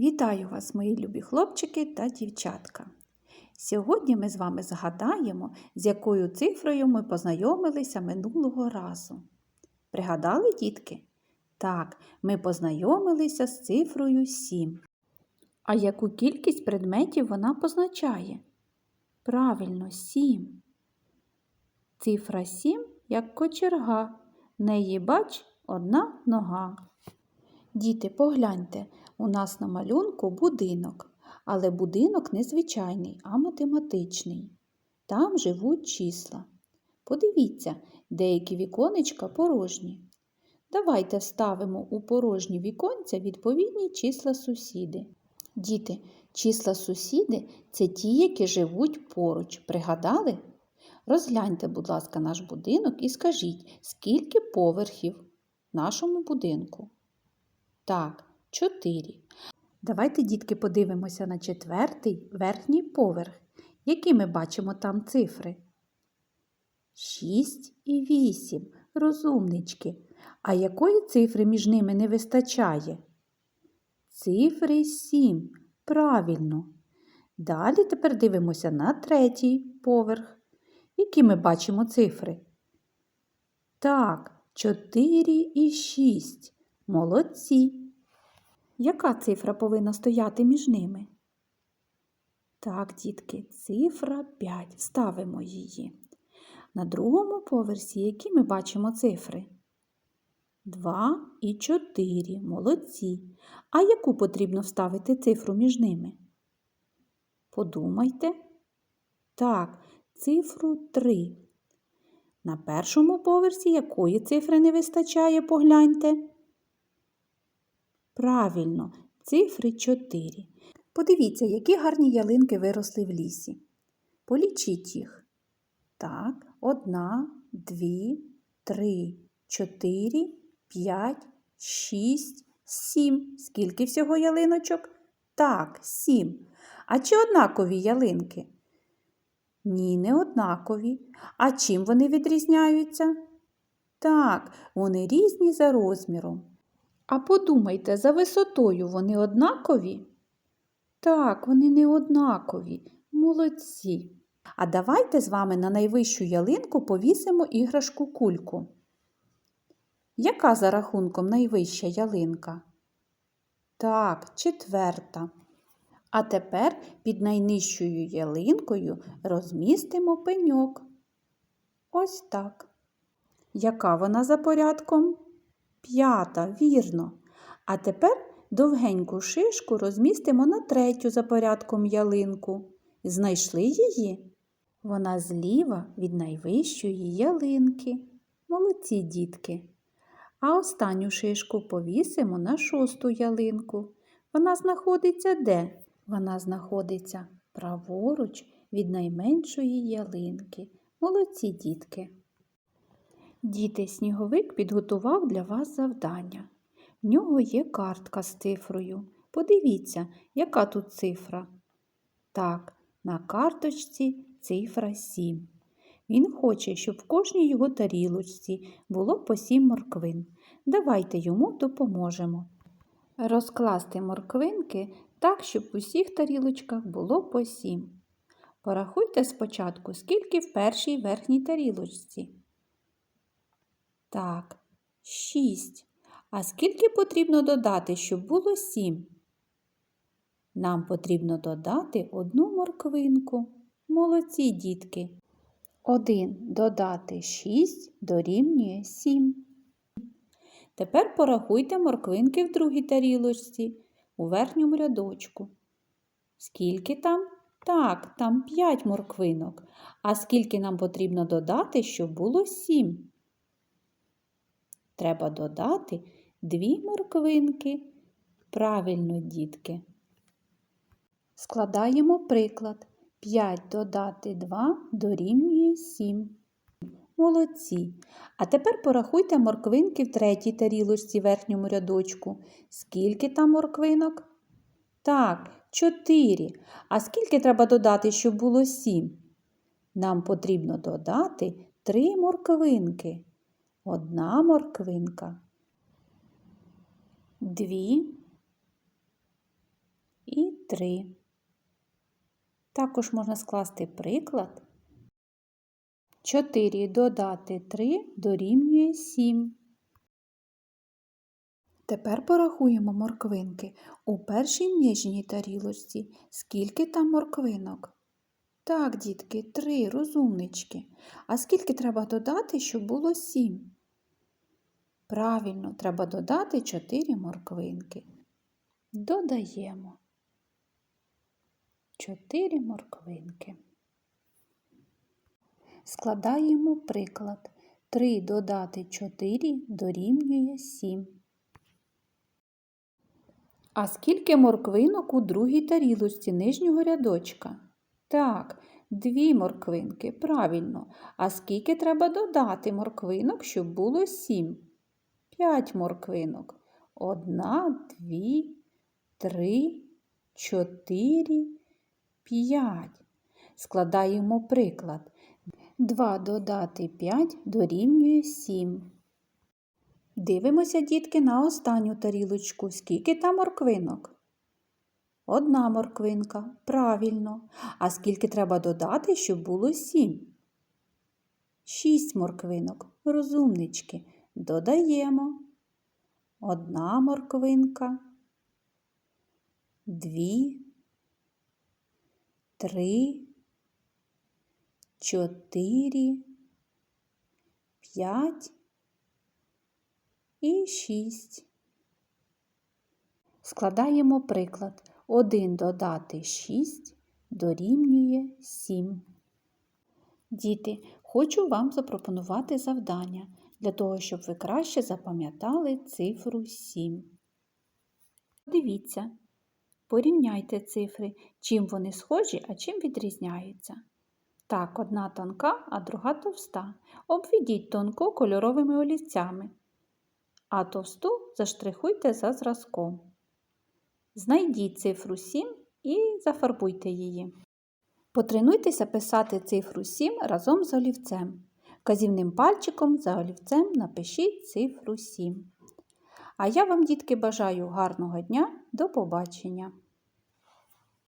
Вітаю вас, мої любі хлопчики та дівчатка. Сьогодні ми з вами згадаємо, з якою цифрою ми познайомилися минулого разу. Пригадали, дітки? Так, ми познайомилися з цифрою 7. А яку кількість предметів вона позначає? Правильно, 7. Цифра 7 як кочерга. В неї, бач, одна нога. Діти, погляньте, у нас на малюнку будинок, але будинок не звичайний, а математичний. Там живуть числа. Подивіться, деякі віконечка порожні. Давайте вставимо у порожні віконця відповідні числа сусіди. Діти, числа сусіди це ті, які живуть поруч. Пригадали? Розгляньте, будь ласка, наш будинок і скажіть, скільки поверхів в нашому будинку. Так, чотири. Давайте, дітки, подивимося на четвертий верхній поверх. Які ми бачимо там цифри? Шість і вісім. Розумнички. А якої цифри між ними не вистачає? Цифри сім. Правильно. Далі тепер дивимося на третій поверх. Які ми бачимо цифри? Так, 4 і 6. Молодці. Яка цифра повинна стояти між ними? Так, дітки, цифра 5. Ставимо її. На другому поверсі, які ми бачимо цифри? 2 і 4. Молодці. А яку потрібно вставити цифру між ними? Подумайте. Так, цифру 3. На першому поверсі якої цифри не вистачає, погляньте. Правильно, цифри 4. Подивіться, які гарні ялинки виросли в лісі. Полічіть їх. Так, одна, дві, три, чотири, п'ять, шість, сім. Скільки всього ялиночок? Так, сім. А чи однакові ялинки? Ні, не однакові. А чим вони відрізняються? Так, вони різні за розміром. А подумайте, за висотою вони однакові? Так, вони не однакові. Молодці. А давайте з вами на найвищу ялинку повісимо іграшку кульку. Яка за рахунком найвища ялинка? Так, четверта. А тепер під найнижчою ялинкою розмістимо пеньок. Ось так. Яка вона за порядком? П'ята, вірно. А тепер довгеньку шишку розмістимо на третю за порядком ялинку. Знайшли її? Вона зліва від найвищої ялинки. Молодці дітки. А останню шишку повісимо на шосту ялинку. Вона знаходиться де? Вона знаходиться праворуч від найменшої ялинки. Молодці дітки. Діти, сніговик підготував для вас завдання. В нього є картка з цифрою. Подивіться, яка тут цифра. Так, на карточці цифра 7. Він хоче, щоб в кожній його тарілочці було по 7 морквин. Давайте йому допоможемо. Розкласти морквинки так, щоб в усіх тарілочках було по 7. Порахуйте спочатку, скільки в першій верхній тарілочці. Так, 6. А скільки потрібно додати, щоб було 7? Нам потрібно додати одну морквинку. Молодці дітки. 1 додати 6 дорівнює 7. Тепер порахуйте морквинки в другій тарілочці у верхньому рядочку. Скільки там? Так, там 5 морквинок. А скільки нам потрібно додати, щоб було 7? Треба додати дві морквинки. Правильно, дітки. Складаємо приклад. 5 додати 2 дорівнює 7. Молодці. А тепер порахуйте морквинки в третій тарілочці верхньому рядочку. Скільки там морквинок? Так, 4. А скільки треба додати, щоб було 7? Нам потрібно додати 3 морквинки. Одна морквинка, дві, 3. Також можна скласти приклад. 4 додати 3 дорівнює 7. Тепер порахуємо морквинки. У першій нижній тарілочці скільки там морквинок? Так, дітки, три розумнички. А скільки треба додати, щоб було сім? Правильно, треба додати чотири морквинки. Додаємо чотири морквинки. Складаємо приклад. 3 додати 4 дорівнює 7. А скільки морквинок у другій тарілочці нижнього рядочка? Так, дві морквинки, правильно. А скільки треба додати морквинок, щоб було сім? П'ять морквинок. Одна, дві, три, чотири, п'ять. Складаємо приклад. 2 додати 5 дорівнює 7. Дивимося, дітки, на останню тарілочку. Скільки там морквинок? Одна морквинка. Правильно. А скільки треба додати, щоб було 7? Шість морквинок. Розумнички. Додаємо. Одна морквинка. Дві. Три чотири, п'ять і шість. Складаємо приклад. 1 додати 6 дорівнює 7. Діти, хочу вам запропонувати завдання для того, щоб ви краще запам'ятали цифру 7. Дивіться, порівняйте цифри, чим вони схожі, а чим відрізняються. Так, одна тонка, а друга товста. Обведіть тонку кольоровими олівцями, а товсту заштрихуйте за зразком. Знайдіть цифру 7 і зафарбуйте її. Потренуйтеся писати цифру 7 разом з олівцем. Казівним пальчиком за олівцем напишіть цифру 7. А я вам, дітки, бажаю гарного дня. До побачення!